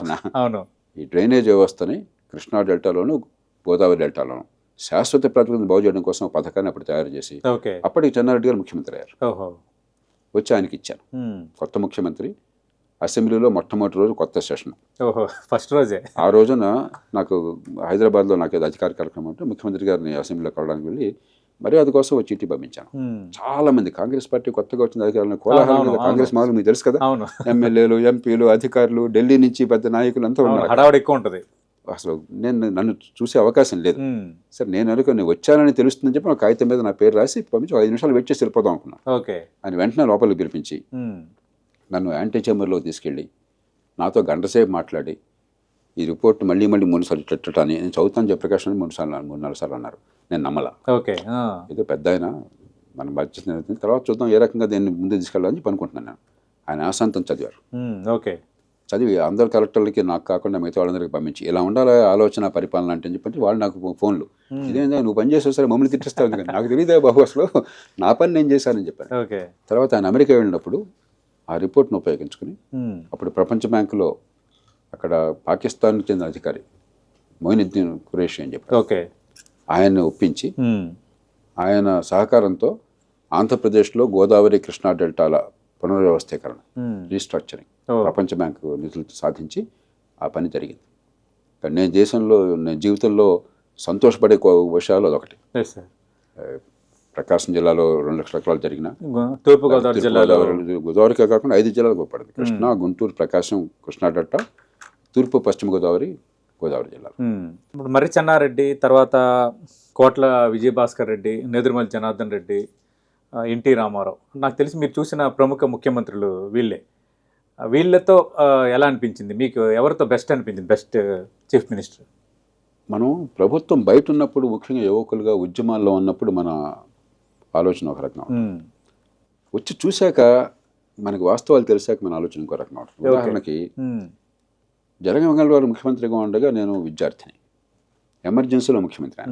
పెట్టినా అవును. ఈ డ్రైనేజ్ వ్యవస్థని కృష్ణా డెల్టాలోను గోదావరి డెల్టాలోను శాశ్వత ప్రాతిపదికన బాగు చేయడం కోసం ఒక పథకాన్ని అప్పుడు తయారు చేసి ఓకే. అప్పటికి చెన్నారెడ్డి గారు ముఖ్యమంత్రి అయ్యారు. ఓహో. వచ్చి ఆయనకి ఇచ్చాను. కొత్త ముఖ్యమంత్రి అసెంబ్లీలో మొట్టమొదటి రోజు కొత్త సెషన్. ఓహో ఫస్ట్ రోజే. ఆ రోజున నాకు హైదరాబాద్లో నాకు ఏదో అధికార కార్యక్రమం ఉంటే ముఖ్యమంత్రి గారిని అసెంబ్లీలో కలవడానికి వెళ్ళి మర్యాద కోసం వచ్చి ఇంటికి పంపించాను. చాలా మంది కాంగ్రెస్ పార్టీ కొత్తగా వచ్చిన అధికారులను కోలాహలం మీద. కాంగ్రెస్ మాలు మీకు తెలుసు కదా? ఎమ్మెల్యేలు ఎంపీలు అధికారులు ఢిల్లీ నుంచి పెద్ద నాయకులు అంతా ఉన్నారు. హడావుడి ఎక్కువ ఉంటుంది. అసలు నేను నన్ను చూసే అవకాశం లేదు. సరే నేను అనుకో నేను వచ్చానని తెలుస్తుందని చెప్పి ఒక కాగితం మీద నా పేరు రాసి పంపించి ఐదు నిమిషాలు వెయిట్ చేసి వెళ్ళిపోదాం అనుకున్నాను. ఓకే. ఆయన వెంటనే లోపలికి పిలిపించి. నన్ను యాంటీ చేంబర్లో తీసుకెళ్ళి నాతో గంటసేపు మాట్లాడి ఈ రిపోర్ట్ మళ్ళీ మళ్ళీ మూడు సార్లు అని నేను చదువుతాను జయప్రకాష్ అని మూడు సార్లు మూడు నాలుగు సార్లు అన్నారు. నేను నమ్మలా. ఓకే. ఏదో పెద్ద ఆయన మన నిర్వర్తించి తర్వాత చూద్దాం ఏ రకంగా దీన్ని ముందు తీసుకెళ్ళాలని చెప్పి అనుకుంటున్నాను నేను. ఆయన ఆశాంతం చదివారు. ఓకే. చదివి అందరు కలెక్టర్లకి నాకు కాకుండా మిగతా వాళ్ళందరికీ పంపించి ఇలా ఉండాలి ఆలోచన పరిపాలన అంటే అని చెప్పి వాళ్ళు నాకు ఫోన్లు. ఇదేందా నువ్వు పని చేసావు సరే మమ్మల్ని తిట్టిస్తావు ఎందుకని? నాకు తెలియదే బాబు అసలు. నా పని నేను చేశానని చెప్పాను ఓకే. తర్వాత ఆయన అమెరికా వెళ్ళినప్పుడు ఆ రిపోర్ట్ను ఉపయోగించుకుని. అప్పుడు ప్రపంచ బ్యాంకులో అక్కడ పాకిస్తాన్కి చెందిన అధికారి మొయినుద్దీన్ ఖురేషి అని చెప్పారు. ఓకే. ఆయన్ని ఒప్పించి. ఆయన సహకారంతో ఆంధ్రప్రదేశ్లో గోదావరి కృష్ణా డెల్టాల పునర్వ్యవస్థీకరణ. రీస్ట్రక్చరింగ్. ప్రపంచ బ్యాంకు నిధులతో సాధించి ఆ పని జరిగింది కానీ నేను దేశంలో నేను జీవితంలో సంతోషపడే విషయాలు అదొకటి ప్రకాశం జిల్లాలో రెండు లక్షల ఎకరాలు జరిగిన తూర్పుగోదావరి జిల్లాలో గోదావరికే కాకుండా ఐదు జిల్లాలు గొప్పడింది కృష్ణా గుంటూరు ప్రకాశం కృష్ణా డెల్టా తూర్పు పశ్చిమ గోదావరి గోదావరి జిల్లాలు. ఉమ్. ఇప్పుడు మర్రి చెన్నారెడ్డి తర్వాత కోట్ల విజయభాస్కర్ రెడ్డి నేదురుమల్లి జనార్దన్ రెడ్డి ఎన్టీ రామారావు. నాకు తెలిసి మీరు చూసిన ప్రముఖ ముఖ్యమంత్రులు వీళ్ళే. వీళ్ళతో ఎలా అనిపించింది? మీకు ఎవరితో బెస్ట్ అనిపించింది? బెస్ట్ చీఫ్ మినిస్టర్ మనం ప్రభుత్వం బయట ఉన్నప్పుడు ముఖ్యంగా యువకులుగా ఉద్యమాల్లో ఉన్నప్పుడు మన ఆలోచన ఒక రకంగా. వచ్చి చూశాక మనకి వాస్తవాలు తెలిసాక మన ఆలోచన ఇంకో రకంగా ఉంటుంది. ఉదాహరణకి జగన్ మంగళవారం ముఖ్యమంత్రిగా ఉండగా నేను విద్యార్థిని. ఎమర్జెన్సీలో ముఖ్యమంత్రి